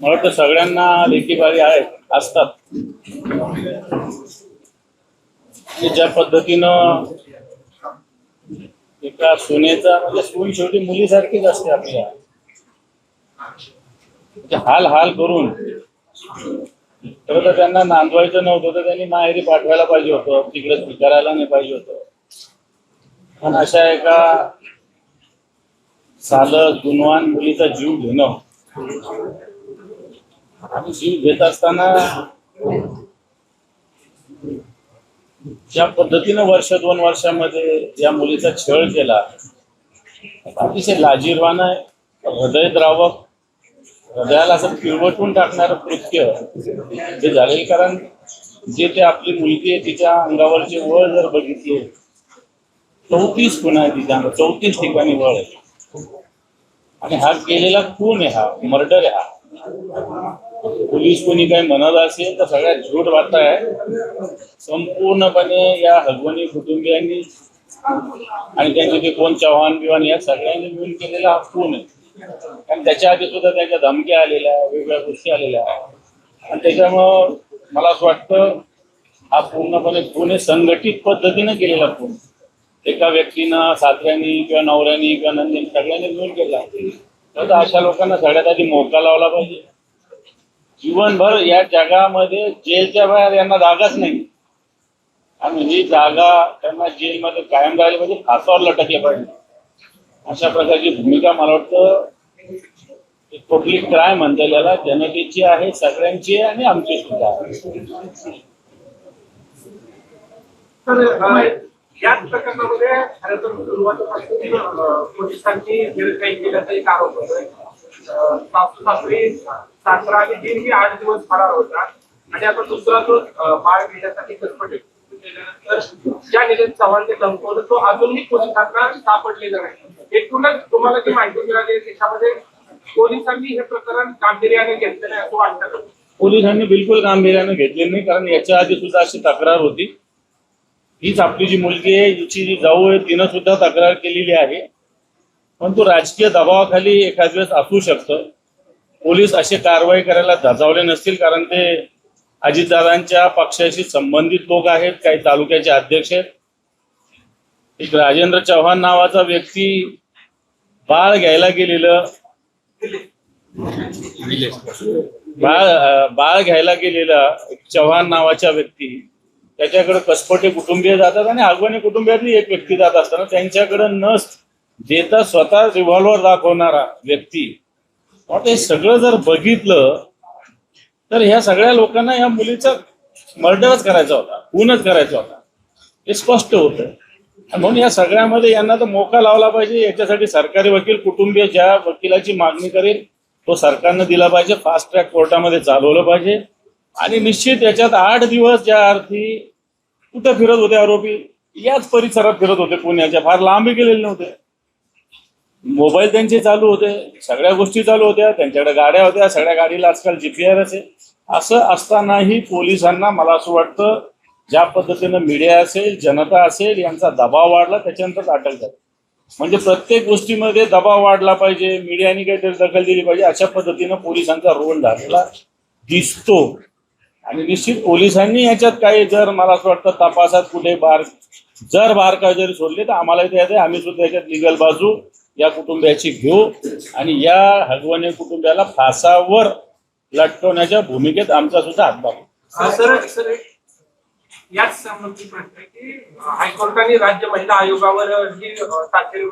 मला वाटतं सगळ्यांना लेखी बारी आहेत असतात. ज्या पद्धतीनं एका सुनेचा म्हणजे सून शेवटी मुलीसारखीच असते आपल्या. म्हणजे हाल हाल करून खरं तर त्यांना नांदवायचं नव्हतं तर त्यांनी माहेरी पाठवायला पाहिजे होतं तिकडे स्वीकारायला नाही पाहिजे होतं. पण अशा एका साधं गुणवान मुलीचा जीव घेणं आणि जीव घेत असताना ज्या पद्धतीनं वर्ष दोन वर्षामध्ये या मुलीचा छळ केला अतिशय लाजीरवान आहे हृदयद्रावक हृदयाला असं पिळवटून टाकणारं कृत्य हे झालेलं कारण जे ते आपली मुलगी आहे तिच्या अंगावरचे वळ जर बघितले चौतीस खुणा आहे तिच्या चौतीस ठिकाणी वळ आहे. आणि हा केलेला खून आहे हा मर्डर आहे हा. पोलीस कोणी काही म्हणत असेल तर सगळ्यात झूट वार्ता आहे. संपूर्णपणे या हगवणी कुटुंबियांनी आणि त्यांचे ते कोण चव्हाण बिव्हाण या सगळ्यांनी मिळून केलेला हा खून आहे. कारण त्याच्या आधी सुद्धा त्यांच्या धमक्या आलेल्या आहे वेगवेगळ्या गोष्टी आलेल्या आहेत. आणि त्याच्यामुळं मला असं वाटतं हा पूर्णपणे खून हे संघटित पद्धतीनं केलेला खून एका व्यक्तीनं सासऱ्यानी किंवा नवऱ्यानी किंवा नंदीने सगळ्यांनी मिळून केला तर अशा लोकांना सगळ्यात आधी मोका लावला पाहिजे. जीवनभर या जगामध्ये जेलच्या बाहेर यांना जागाच नाही. आणि ही जागा त्यांना जेलमध्ये कायम राहिली म्हणजे पाहिजे फासावर लटकले पाहिजे. अशा प्रकारची भूमिका मला वाटतं पब्लिक क्राय म्हणता याला. जनतेची आहे सगळ्यांची आहे आणि आमची सुद्धा आहे. याच प्रकरणामध्ये खरं तर सुरुवातीपासून पोलिसांनी काही केल्याचा एक आरोप होतोय. सासरी सासरा आणि दीर ही आठ दिवस फरार होता आणि आता दुसरा जो बाळ घेण्यासाठी कसपटे केल्यानंतर ज्या निलेश चव्हाण ते संपवलं तो अजूनही पोलिसांना सापडलेला नाही एकूणच तुम्हाला जी माहिती मिळाली त्याच्यामध्ये पोलिसांनी हे प्रकरण गांभीर्याने घेतलेलं आहे असं वाटतं पोलिसांनी बिलकुल गांभीर्याने घेतले नाही कारण याच्या आधी सुद्धा अशी तक्रार होती. हीच आपली जी मुलगी आहे हिची जी जाऊ आहे तिनं सुद्धा तक्रार केलेली आहे. परंतु राजकीय दबावाखाली एखाद वेळेस असू शकतं. पोलीस अशी कारवाई करायला धजावले नसतील कारण ते अजितदादांच्या पक्षाशी संबंधित लोक आहेत काही तालुक्याचे अध्यक्ष आहेत. एक राजेंद्र चव्हाण नावाचा व्यक्ती बाळ घ्यायला गेलेलं. बाळ बाळ घ्यायला गेलेला चव्हाण नावाच्या व्यक्ती. त्याच्याकडे कसपटे कुटुंबीय जातात आणि आगवणी कुटुंबियातली एक व्यक्ती जात असताना त्यांच्याकडे नस देता स्वतः रिव्हॉल्वर दाखवणारा व्यक्ती. हे सगळं जर बघितलं तर ह्या सगळ्या लोकांना या मुलीचा मर्डरच करायचा होता खूनच करायचा होता. हे स्पष्ट होतं. म्हणून या सगळ्यामध्ये यांना तर मोका लावला पाहिजे याच्यासाठी सरकारी वकील कुटुंबीय ज्या वकिलाची मागणी करेल तो सरकारनं दिला पाहिजे फास्ट ट्रॅक कोर्टामध्ये चालवलं पाहिजे. आणि निश्चित याच्यात आठ दिवस ज्या अर्थी कुठं फिरत होते आरोपी याच परिसरात फिरत होते पुण्याच्या फार लांबी गेलेले नव्हते. मोबाईल त्यांचे चालू होते सगळ्या गोष्टी चालू होत्या त्यांच्याकडे गाड्या होत्या सगळ्या गाडीला आजकाल जीपीआर आहे असं. असतानाही पोलिसांना मला असं वाटतं ज्या पद्धतीनं मीडिया असेल जनता असेल यांचा दबाव वाढला त्याच्यानंतर अटक झाली. म्हणजे प्रत्येक गोष्टीमध्ये दबाव वाढला पाहिजे मीडियाने काहीतरी दखल दिली पाहिजे अशा पद्धतीनं पोलिसांचा रोल झालेला दिसतो. आणि निश्चित पोलिसांनी याच्यात काही जर मला असं वाटतं तपासात कुठे बार जर बार जरी सोडले तर आम्हाला इथे आम्ही सुद्धा याच्यात लिगल बाजू या कुटुंबियाची घेऊ आणि या हगवणे कुटुंबियाला फासावर लटकवण्याच्या भूमिकेत आमचा सुद्धा हातभार याच संबंधी प्रश्न की हायकोर्टाने राज्य महिला आयोगावर ही अ, दिली